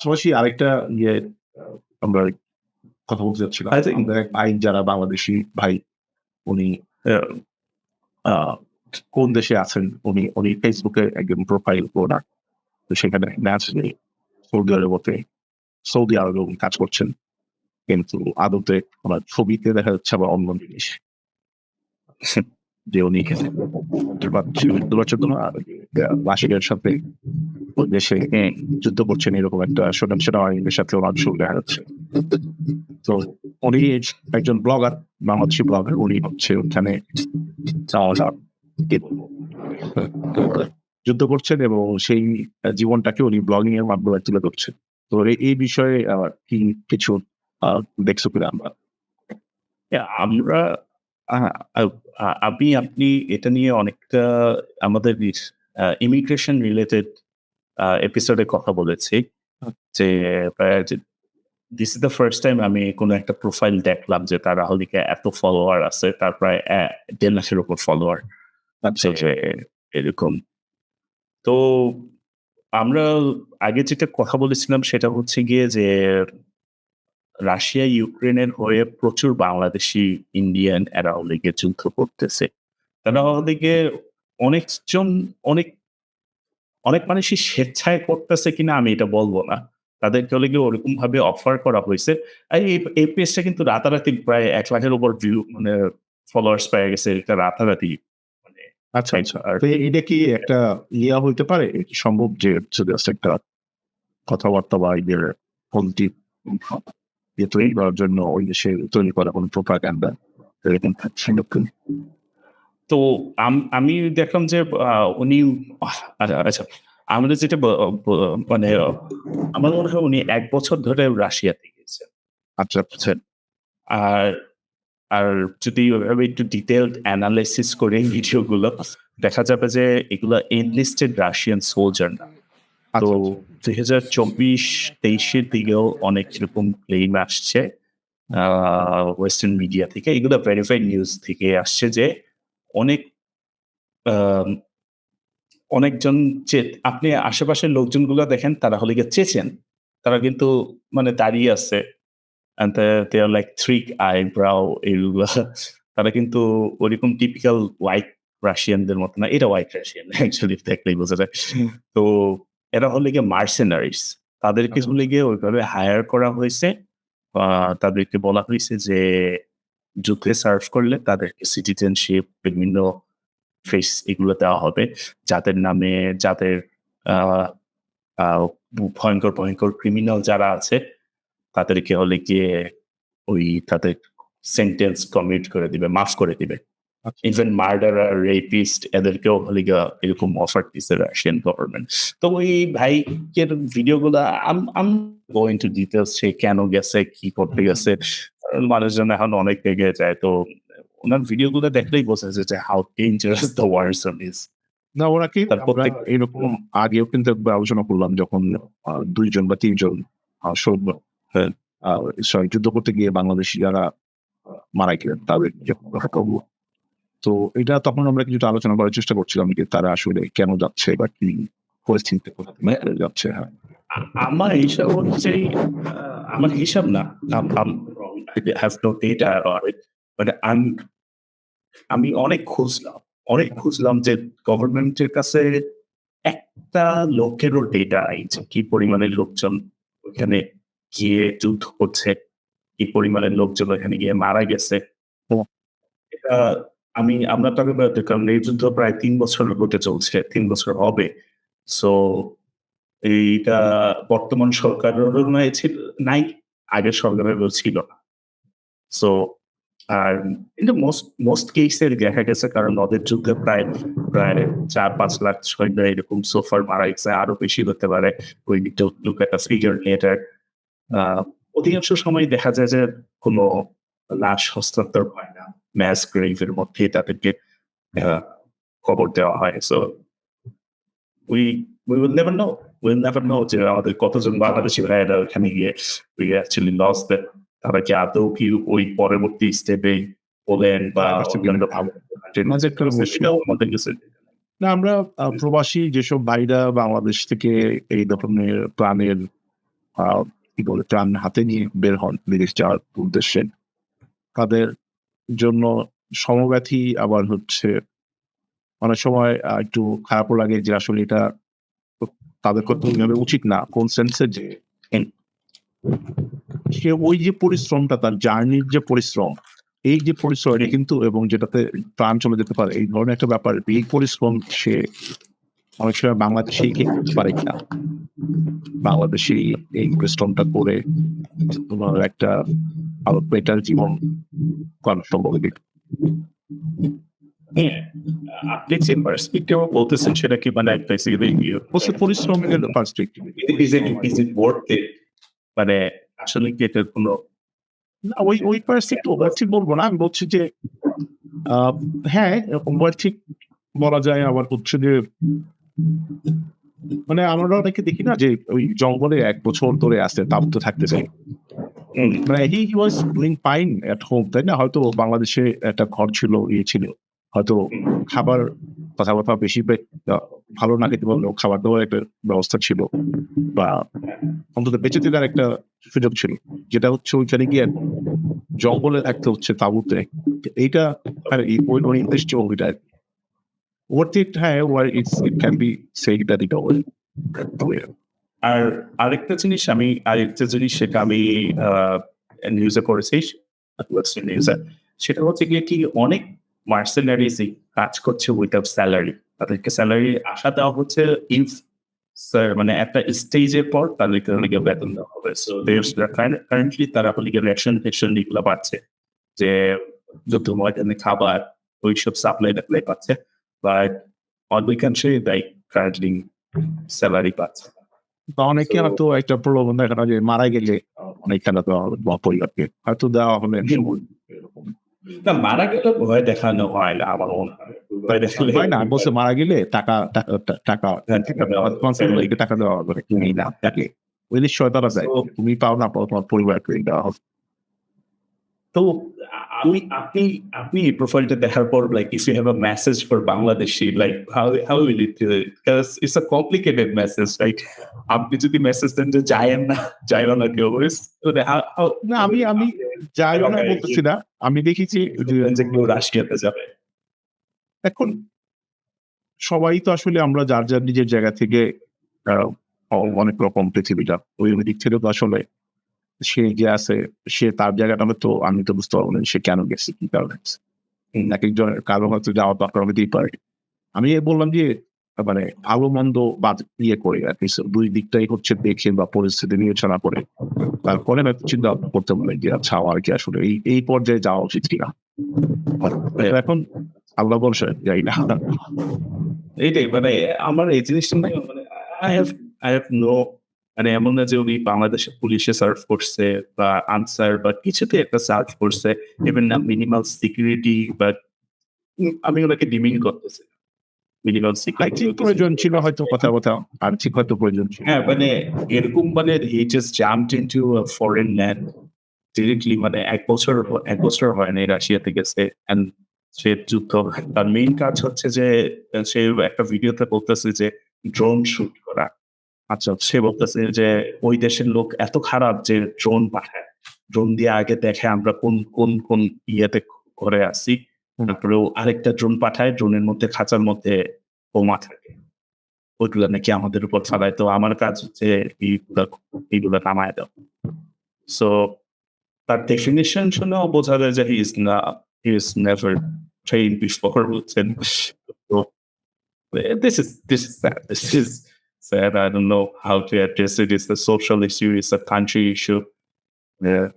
পাশাপাশি আরেকটা ইয়ে আমরা কথা বলতে think- আমাদের ভাই যারা বাংলাদেশি ভাই উনি কোন দেশে আছেন উনি উনি ফেসবুকে একজন প্রোফাইল ওনার তো সেখানে ন্যাচারালি সৌদি আরবতে সৌদি আরবে উনি কাজ করছেন কিন্তু আদতে আমার ছবিতে দেখা যাচ্ছে আবার অন্য জিনিস। যে উনি বাসিকের সাথে দেশে যুদ্ধ করছেন এরকম একটা সোনাম সেনাবাহিনীর সাথে ওনার ছবি দেখা যাচ্ছে। তো উনি একজন ব্লগার, বাংলাদেশি ব্লগার, উনি হচ্ছে ওখানে যুদ্ধ করছেন এবং সেই জীবনটাকে উনি ব্লগিং এর মাধ্যমে তুলে ধরছেন। তো এই- বিষয়ে কি কিছু দেখছ কিনা আমরা? আমরা আপনি আপনি এটা নিয়ে অনেকটা আমাদের ইমিগ্রেশন রিলেটেড এপিসোডে কথা বলেছি যে this is the first time আমি কোনো একটা প্রোফাইল দেখলাম যে তার রাহুলিকে এত ফলোয়ার আছে তার প্রায় দেড় লাখের উপর ফলোয়ার আচ্ছা। এরকম। তো আমরা আগে যেটা কথা বলেছিলাম সেটা হচ্ছে গিয়ে যে রাশিয়া ইউক্রেনের হয়ে প্রচুর বাংলাদেশি ইন্ডিয়ান এরা লিগে যুদ্ধ করতেছে। তারা লিগে অনেকজন অনেক অনেক মানুষই স্বেচ্ছায় করতেছে কিনা আমি এটা বলব না। তাদেরকে লিগে ওরকম ভাবে অফার করা হয়েছে। এই পেজটা কিন্তু রাতারাতি প্রায় এক লাখের উপর ভিউ মানে ফলোয়ার্স পেয়ে গেছে এটা রাতারাতি মানে আচ্ছা আচ্ছা। এটা কি একটা ইয়া হইতে পারে? কি সম্ভব যে হচ্ছে একটা কথাবার্তা বা এদের ফোনটি তৈরি করার জন্য ওই দেশে তৈরি করা কোনো প্রোপাগান্ডা এরকম তো আমি দেখলাম যে উনি আচ্ছা আচ্ছা আমাদের যেটা মানে আমার মনে হয় উনি এক বছর ধরে রাশিয়াতে গেছেন আচ্ছা। আচ্ছা আর আর যদি ওইভাবে একটু ডিটেলড অ্যানালাইসিস করে ভিডিওগুলো দেখা যাবে যে এগুলো এনলিস্টেড রাশিয়ান সোলজার না। তো আচ্ছা দুই হাজার চব্বিশ তেইশের দিকেও অনেক এরকম ক্লেম আসছে ওয়েস্টার্ন মিডিয়া থেকে। এগুলো ভেরিফাইড নিউজ থেকে আসছে যে অনেক অনেকজন চে আপনি আশেপাশের লোকজনগুলো দেখেন তারা হলে গিয়ে চেচেন। তারা কিন্তু মানে দাঁড়িয়ে আছে। লাইক থ্রি আইব্রাও এগুলো। তারা কিন্তু ওইরকম টিপিক্যাল হোয়াইট রাশিয়ানদের মতো না। এটা হোয়াইট রাশিয়ান অ্যাকচুয়ালি দেখলেই বোঝা যায়। তো এরা হলে গিয়ে মার্সেনারিস তাদেরকে আচ্ছা। হলে গিয়ে ওইভাবে হায়ার করা হয়েছে। তাদেরকে বলা হয়েছে যে যুদ্ধে সার্ভ করলে তাদেরকে সিটিজেনশিপ বিভিন্ন ফেস এগুলো দেওয়া হবে। যাদের নামে যাদের ভয়ঙ্কর ভয়ঙ্কর ক্রিমিনাল যারা আছে তাদেরকে হলে গিয়ে ওই তাদের সেন্টেন্স কমিট করে দিবে মাফ করে দিবে। ইভেন মার্ডারার রেপিস্ট এদেরকেও হলে গিয়ে এরকম অফার দিচ্ছে রাশিয়ান গভর্নমেন্ট তো ওই ভাইকের ভিডিওগুলো I'm I'm going to details সে কেন গেছে কি করতে গেছে মানুষজন এখন অনেক এগিয়ে যায়। তো ওনার ভিডিওগুলো দেখলেই বোঝা যায় যে how dangerous the war zone is না ওরা কি প্রত্যেক- এরকম আগেও কিন্তু আলোচনা করলাম যখন দুইজন বা তিনজন সৈন্য হ্যাঁ। যুদ্ধ করতে গিয়ে বাংলাদেশি যারা মারা গেলেন তাদের তো এটা তখন আমরা কিছুটা আলোচনা করার চেষ্টা করছিলাম যে তারা আসলে কেন যাচ্ছে বা কি পরিস্থিতিতে যাচ্ছে হ্যাঁ। আমার হিসাব আহ, আমার হিসাব না। হ্যাভ নো ডেটা মানে আমি অনেক খুঁজলাম অনেক খুঁজলাম যে গভর্নমেন্টের কাছে একটা লোকেরও ডেটা নাই কি পরিমাণের লোকজন ওখানে গিয়ে যুদ্ধ করছে, কি পরিমাণের লোকজন ওখানে গিয়ে মারা গেছে। এটা আমি, আমরা তো আগে কারণ এই যুদ্ধ প্রায় তিন বছর হতে চলছে, তিন বছর হবে। সো এইটা বর্তমান সরকারেরও নাই ছিল নাই, আগের সরকারেরও ছিল না। সো আর কিন্তু মোস্ট মোস্ট কেসে দেখা গেছে, কারণ ওদের যুদ্ধে প্রায় প্রায় চার পাঁচ লাখ সৈন্য এরকম সোফার মারা গেছে আরও বেশি হতে পারে। ওই দিকটা লুক একটা ফিগার এটার অধিকাংশ সময় দেখা যায় যে কোনো লাশ হস্তান্তর হয় না। ম্যাস গ্রেভের মধ্যে তাদেরকে খবর দেওয়া হয়। So we we will never know will never know যে আমাদের কতজন বাংলাদেশি ভাইয়েরা ওখানে গিয়ে উই অ্যাকচুয়ালি লস দেন তারা কি আদৌ কি ওই পরবর্তী স্টেপে বলেন বা আমাদের কাছে না আমরা প্রবাসী যেসব ভাইরা বাংলাদেশ থেকে এই ধরনের প্রাণের কি বলে ত্রাণ হাতে নিয়ে বের হন বিদেশ যাওয়ার উদ্দেশ্যে তাদের জন্য সমব্যথী আবার হচ্ছে অনেক সময় একটু খারাপও লাগে যে আসলে এটা তাদের ওইভাবে উচিত না কোন সেন্সে যে সে ওই যে পরিশ্রমটা তার জার্নির যে পরিশ্রম এই যে পরিশ্রম এটা কিন্তু এবং যেটাতে প্রাণ চলে যেতে পারে এই ধরনের একটা ব্যাপার এই পরিশ্রম সে অনেক সময় করতে পারে কিনা। বাংলাদেশি এই পরিশ্রমটা করে তোমার একটা আরও বেটার জীবন করা সম্ভব। হ্যাঁ আপনি যে পার্সপেক্টিভ বলতেছেন সেটা কি মানে বেসিক্যালি বলছে পরিশ্রমের perspective is it is it worth it মানে আসলে কি এটার কোনো না ওই ওই পার্সপেক্টিভ ঠিক বলব না। আমি বলছি যে হ্যাঁ ওভার ঠিক বলা যায়। আবার হচ্ছে যে মানে আমরা অনেকে দেখি না যে ওই জঙ্গলে এক বছর ধরে আসতে তাবুতে থাকতে চাই। মানে he was doing fine at home তাই না? হয়তো বাংলাদেশে একটা ঘর ছিল ইয়ে ছিল। হয়তো খাবার কথাবার্তা বেশি বে- আহ, ভালো না খেতে পারলেও খাবার দাবার একটা ব্যবস্থা ছিল বা অন্তত বেঁচে থাকার একটা সুযোগ ছিল। যেটা হচ্ছে ওইখানে গিয়ে জঙ্গলে থাকতে হচ্ছে তাবুতে এইটা এই ওই ওই নির্দিষ্ট ওইটা হ্যাঁ war it's it can be সেই দ্যাট ইট ওয়ার আর আরেকটা জিনিস আমি আরেকটা জিনিস সেটা আমি নিউজে করেছি সেটা হচ্ছে গিয়ে কি অনেক মার্সেনারিজ কাজ করছে উইথাউট স্যালারি তাদেরকে স্যালারি আশা দেওয়া হচ্ছে ইফ স্যার মানে একটা স্টেজের পর তাদেরকে লিগে বেতন দেওয়া হবে। সো কারেন্টলি তারা লিগে রেশন টেশন এগুলো পাচ্ছে। যে যত ময়দানে খাবার ওইসব সাপ্লাই টাপ্লাই পাচ্ছে। বাট অধিকাংশই লাইক কারেন্টলি স্যালারি পাচ্ছে। অনেকে হয়তো একটা প্রলোভন দেখানো যে মারা গেলে অনেক খেলা দেওয়া হবে। বা পরিবারকে হয়তো দেওয়া হবে এরকম। না মারা গেলে ভয় দেখানো হয় না আমার মনে হয়। ভয় দেখালে হয় না মারা গেলে টাকা টাকা টাকা হ্যাঁ, দেওয়া হবে। responsibility টাকা দেওয়া না তাকে। ওই নিশ্চয়তাটা যায় তুমি পাও না পাও তোমার পরিবারকে দেওয়া হবে তো আমি আপনি আপনি প্রোফাইলটা দেখার পর like if you have a message for Bangladeshi like how how will it because it's a complicated message right আপনি যদি মেসেজ দেন যে যায়েন না যাইও না কেউ না আমি আমি যাই না বলতেছি না। আমি দেখেছি যে কেউ রাশিয়াতে যাবে। এখন সবাই তো আসলে আমরা যার যার নিজের জায়গা থেকে অনেক রকম পৃথিবীটা ওই দিক থেকে তো আসলে সে যে আছে সে তার জায়গাটা তো আমি তো বুঝতে পারব না সে কেন গেছে কি কারণে এক একজনের কারও হয়তো যাওয়া দরকার হতেই পারে। আমি বললাম যে মানে ভালো মন্দ বাদ ইয়ে করে আর কি দুই দিকটাই হচ্ছে দেখে বা পরিস্থিতি বিবেচনা করে। তারপরে হয়তো চিন্তা করতে পারে যে আচ্ছা আমার কি আসলে এই এই পর্যায়ে যাওয়া উচিত কিনা? এখন আল্লাহ বলছে যাই না। এইটাই মানে আমার এই জিনিসটা মানে I have I have no মানে এমন না যে উনি বাংলাদেশের পুলিশে সার্ভ করছে বা আনসার বা কিছুতে একটা সার্ভ করছে ইভেন না মিনিমাল সিকিউরিটি বা আমি ওনাকে ডিমিং করতেছি মিনিমাল সিকিউরিটি প্রয়োজন ছিল হয়তো কথা কথা আর্থিক হয়তো প্রয়োজন ছিল। হ্যাঁ মানে এরকম মানে he just jumped into a foreign land directly মানে এক বছর এক বছর হয় না রাশিয়াতে গেছে and সে যুদ্ধ তার মেইন কাজ হচ্ছে যে সে একটা ভিডিওতে বলতেছে যে ড্রোন শুট করা। আচ্ছা সে বলতেছে যে ওই দেশের লোক এত খারাপ যে ড্রোন পাঠায়। ড্রোন দিয়ে আগে দেখে আমরা কোন কোন কোন ইয়েতে করে আসি তারপরেও আরেকটা ড্রোন পাঠায় ড্রোনের মধ্যে, খাঁচার মধ্যে বোমা থাকে। ওইগুলো নাকি আমাদের উপর চালায় তো আমার কাজ হচ্ছে এইগুলা নামায় দাও সো তার ডেফিনেশন শুনেও বোঝা যায় যে হি ইজ না he is never train before বুঝছেন? তো this is this is sad I don't know how to address it is the social issue is the country issue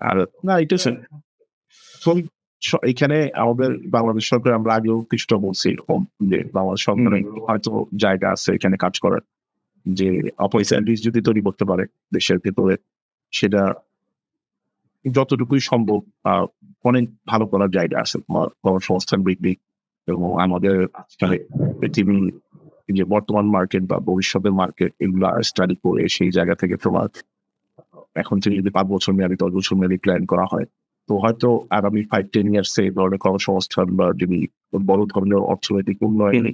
আর না এটা সে- শোন, স- এখানে আমাদের বাংলাদেশ সরকার আমরা আগেও কিছুটা বলছি এরকম যে বাংলাদেশ সরকারের হয়তো জায়গা আছে এখানে কাজ করার। যে অপরচুনিটিস যদি তৈরি করতে পারে দেশের ভেতরে সেটা যতটুকুই সম্ভব অনেক ভালো করার জায়গা আছে। কর্মসংস্থান বৃদ্ধি এবং আমাদের আজকাল পৃথিবীর যে বর্তমান মার্কেট বা ভবিষ্যতের মার্কেট এগুলো স্টাডি করে সেই জায়গা থেকে তোমার এখন থেকে যদি পাঁচ বছর মেয়াদি দশ বছর মেয়াদি প্ল্যান করা হয় তো হয়তো আগামী ফাইভ টেন ইয়ার্স এই ধরনের কর্মসংস্থান বা যদি বড় ধরনের অর্থনৈতিক উন্নয়ন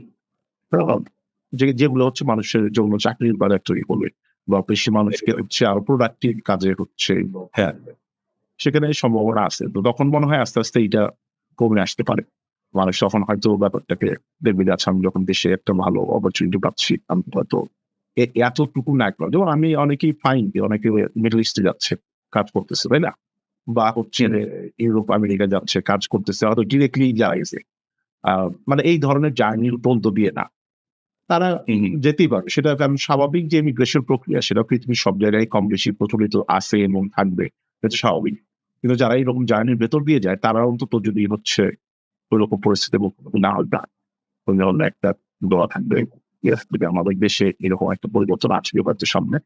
যেগুলো হচ্ছে মানুষের জন্য চাকরির বাজার তৈরি করবে বা বেশি মানুষকে হচ্ছে আরও প্রোডাক্টিভ কাজে হচ্ছে হ্যাঁ। সেখানে সম্ভাবনা আছে। তো তখন মনে হয় আস্তে আস্তে এটা কমে আসতে পারে। মানুষ তখন হয়তো ব্যাপারটাকে দেখবে যাচ্ছে আমি যখন দেশে একটা ভালো অপরচুনিটি পাচ্ছি আমি হয়তো এতটুকু না করো। যেমন আমি অনেকেই ফাইন অনেকে মিডল ইস্টে যাচ্ছে কাজ করতেছে তাই না? বা হচ্ছে ইউরোপ আমেরিকা যাচ্ছে কাজ করতেছে হয়তো ডিরেক্টলি যারা গেছে মানে এই ধরনের জার্নির তন্ত দিয়ে না। তারা যেতেই পারে। সেটা কারণ স্বাভাবিক যে ইমিগ্রেশন প্রক্রিয়া সেটা পৃথিবীর সব জায়গায় কম বেশি প্রচলিত আছে এবং থাকবে এটা স্বাভাবিক। কিন্তু যারা এইরকম জার্নির ভেতর দিয়ে যায় তারা অন্তত যদি হচ্ছে ওই রকম পরিস্থিতি না হয় না তাহলে হলে একটা দোয়া থাকবে যদি আমাদের দেশে এরকম একটা পরিবর্তন আসবে হয়তো সামনে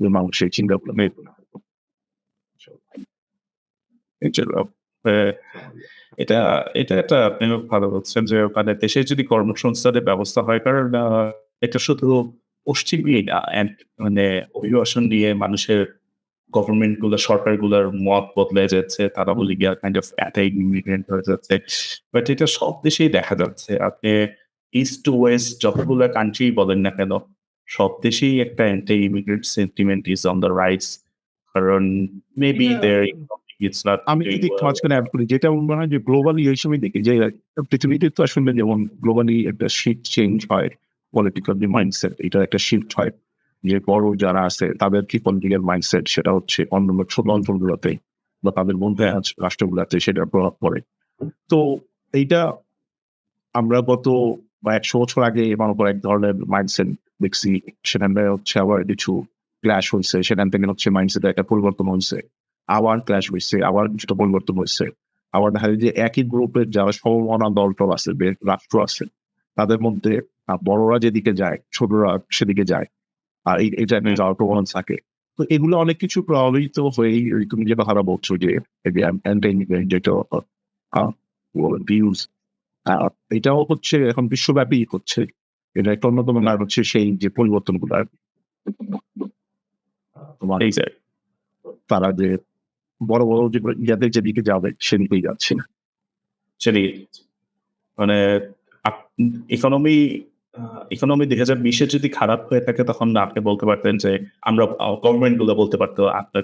মানুষের চিন্তা ভাবনা মেয়ে এটা এটা একটা আপনি ভালো বলছেন যে ওখানে দেশে যদি কর্মসংস্থানের ব্যবস্থা হয় কারণ এটা শুধু পশ্চিমই না মানে অভিবাসন নিয়ে মানুষের গভর্নমেন্টগুলো সরকারগুলোর মত বদলে যাচ্ছে তারা বলে গিয়া কাইন্ড অফ অ্যাটাই ইমিগ্রেন্ট হয়ে যাচ্ছে। বাট এটা সব দেশেই দেখা যাচ্ছে। আপনি ইস্ট টু ওয়েস্ট যতগুলো কান্ট্রি বলেন না কেন সব দেশেই একটা anti immigrant sentiment is on the rights কারণ মেবি. দেয়ার আমি যদি মাঝখানে অ্যাড করি যেটা মনে হয় যে গ্লোবালি এই সময় দেখি যে পৃথিবীতে তো আসলে যেমন গ্লোবালি একটা শিফট চেঞ্জ হয় পলিটিক্যাল মাইন্ডসেট এটা একটা শিফট হয়। যে বড় যারা আছে, তাদের কি পলিটিক্যাল মাইন্ডসেট সেটা হচ্ছে অন্য ছোট অঞ্চলগুলোতে বা তাদের আছে রাষ্ট্রগুলোতে সেটার প্রভাব পড়ে। তো এইটা আমরা গত বা একশো বছর আগে করো এক ধরনের মাইন্ডসেট দেখছি, সেখানে হচ্ছে আবার কিছু ক্লাশ হয়েছে, সেখান থেকে হচ্ছে মাইন্ডসেট একটা পরিবর্তন হয়েছে। আবার ক্লাশ হয়েছে, আবার কিছুটা পরিবর্তন হয়েছে। আবার দেখা যায় যে একই গ্রুপের যারা সমমনা দল টল আছে রাষ্ট্র আছে, তাদের মধ্যে বড়রা যেদিকে যায়, ছোটরা সেদিকে যায়। আর এই এটা যাওয়ার প্রবণতা থাকে তো এগুলো অনেক কিছু প্রভাবিত হয়েই ওই তুমি যে কথাটা বলছো যে ভিউজ এটাও হচ্ছে এখন বিশ্বব্যাপী হচ্ছে এটা একটা অন্যতম কারণ হচ্ছে সেই যে পরিবর্তনগুলো আর। তোমার. তারা যে বড় বড় যে যাদের যেদিকে যাবে সেদিকেই যাচ্ছে না সেটাই মানে ইকোনমি ইকোনমি দুই হাজার বিশে যদি খারাপ হয়ে থাকে, তখন আপনি বলতে পারতেন যে আমরা গভর্নমেন্টগুলো বলতে পারতো আপনার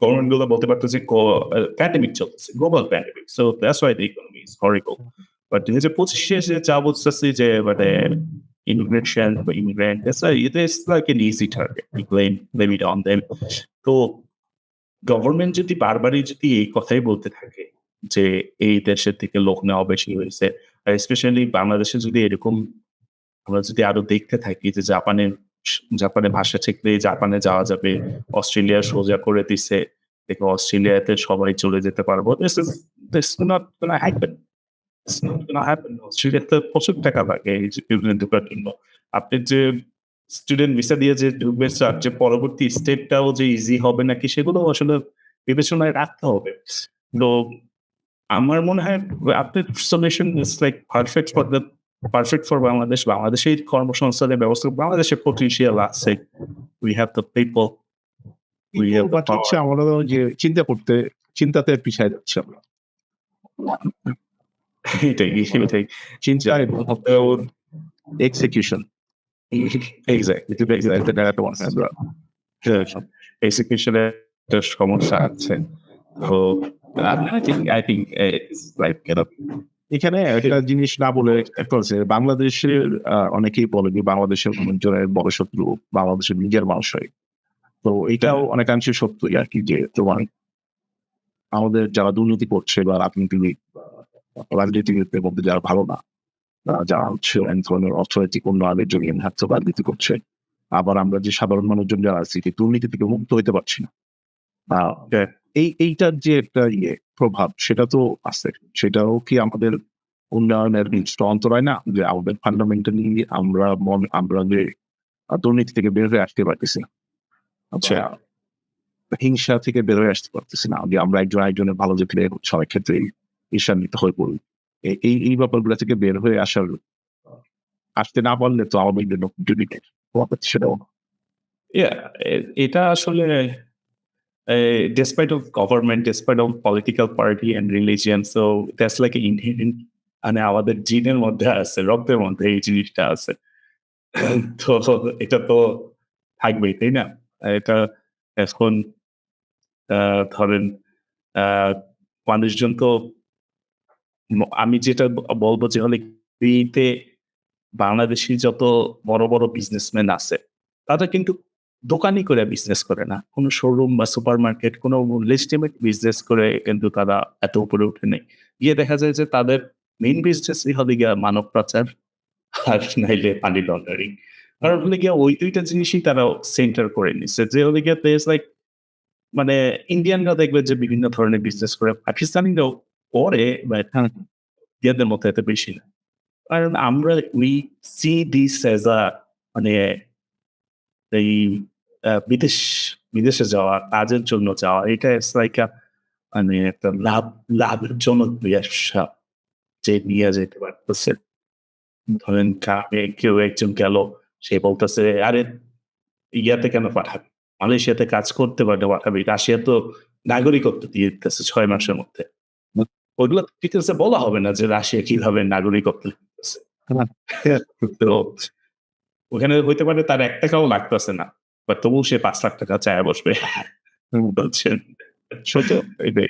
গভর্নমেন্টগুলো বলতে পারতো যে প্যান্ডেমিক চলছে global pandemic so that's why the economy is horrible but দুই হাজার পঁচিশে যে যা বলতেছি যে মানে ইমিগ্রেশন বা immigrant it like an easy target blame blame on them তো গভর্নমেন্ট যদি বারবারই যদি এই কথাই বলতে থাকে যে, এই দেশের থেকে লোক নেওয়া বেশি হয়েছে, আর স্পেশালি বাংলাদেশে যদি এরকম আমরা যদি আরও দেখতে থাকি যে জাপানের জাপানে ভাষা শিখলে জাপানে যাওয়া যাবে, অস্ট্রেলিয়া সোজা করে দিছে, দেখো অস্ট্রেলিয়াতে সবাই চলে যেতে পারব। দিস ইজ অস্ট্রেলিয়াতে প্রচুর টাকা লাগে ঢোকার জন্য। আপনি যে স্টুডেন্ট ভিসা দিয়ে যে ঢুকবে তার যে পরবর্তী স্টেপটাও যে ইজি হবে নাকি সেগুলো আসলে বিবেচনায় রাখতে হবে। তো আমার মনে হয় আপনার solution is like perfect for the perfect for Bangladesh বাংলাদেশের কর্মসংস্থানের ব্যবস্থা বাংলাদেশের পটেন্সিয়াল আছে have the people we have But হচ্ছে আমরা যে চিন্তা করতে চিন্তাতে পিছায় যাচ্ছে আমরা। এটাই এটাই চিন্তা এক্সিকিউশন এক্স্যাক্টলি এক্সিকিউশনে একটা সমস্যা আছে। তো I think I think like এখানে একটা জিনিস না বলে বাংলাদেশের অনেকেই বলে যে বাংলাদেশের মানুষজনের বড় শত্রু বাংলাদেশের নিজের মানুষ হয়। তো এটাও অনেকাংশে সত্যই আর কি যে তোমার আমাদের যারা দুর্নীতি করছে বা রাজনীতিবিদ বা রাজনীতিবিদদের মধ্যে যারা ভালো না যারা হচ্ছে এক ধরনের অর্থনৈতিক উন্নয়নের জন্য হাত রাজনীতি করছে আবার আমরা যে সাধারণ মানুষজন যারা আছি দুর্নীতি থেকে মুক্ত হইতে পারছি না। এই এইটার যে একটা ইয়ে প্রভাব সেটা তো আছে। সেটাও কি আমাদের উন্নয়নের অন্তরায় না? যে আমাদের ফান্ডামেন্টালি আমরা মন আমরা যে দুর্নীতি থেকে বের হয়ে আসতে পারতেছি না। আচ্ছা। হিংসা থেকে বের হয়ে আসতে পারতেছি না। যে আমরা একজন একজনের ভালো দেখলে সবাই ক্ষেত্রে ঈর্ষান্বিত হয়ে পড়ি। এই এই ব্যাপারগুলো থেকে বের হয়ে আসার আসতে না পারলে তো নতুন দুর্নীতি সেটাও এটা আসলে despite of government, despite of political party and religion, so that's like inherent মানে আমাদের জিনের মধ্যে আছে রক্তের মধ্যে এই জিনিসটা আছে। তো এটা তো থাকবেই তাই না? এটা এখন ধরেন মানুষজন তো আমি যেটা বলব যে হলে বাংলাদেশি যত বড় বড় বিজনেসম্যান আছে তারা কিন্তু দোকানি করে বিজনেস করে না। কোনো শোরুম বা সুপার মার্কেট কোনো লেজিটিমেট বিজনেস করে কিন্তু তারা এত উপরে উঠে নেই। গিয়ে দেখা যায় যে তাদের মেইন বিজনেসই হবে গিয়া মানব পাচার আর নাইলে পানি লন্ডারিং কারণ হলে গিয়া ওই দুইটা জিনিসই তারা সেন্টার করে নিচ্ছে যে হলে গিয়া প্লেস লাইক মানে ইন্ডিয়ানরা দেখবে যে বিভিন্ন ধরনের বিজনেস করে পাকিস্তানিরাও করে বাট ইয়াদের মতো এত বেশি না। কারণ আমরা we see this as a মানে এই বিদেশ বিদেশে যাওয়া কাজের জন্য যাওয়া এটা লাইক মানে একটা লাভ লাভের জনক ব্যবসা যে নিয়ে যেতে পারতেছে। ধরেন কেউ একজন গেল সে বলতেছে আরে ইয়াতে কেন পাঠাবে? মালয়েশিয়াতে কাজ করতে পারলে পাঠাবে। রাশিয়া তো নাগরিকত্ব দিয়ে দিতেছে ছয় মাসের মধ্যে। ওইগুলো ঠিক আছে বলা হবে না যে রাশিয়া কীভাবে নাগরিকত্ব দিতেছে। হ্যাঁ। তো ওখানে হইতে পারে তার এক টাকাও লাগতেছে না বা তবুও সে পাঁচ লাখ টাকা চায় বসবে। বলছেন। সত্য? এটাই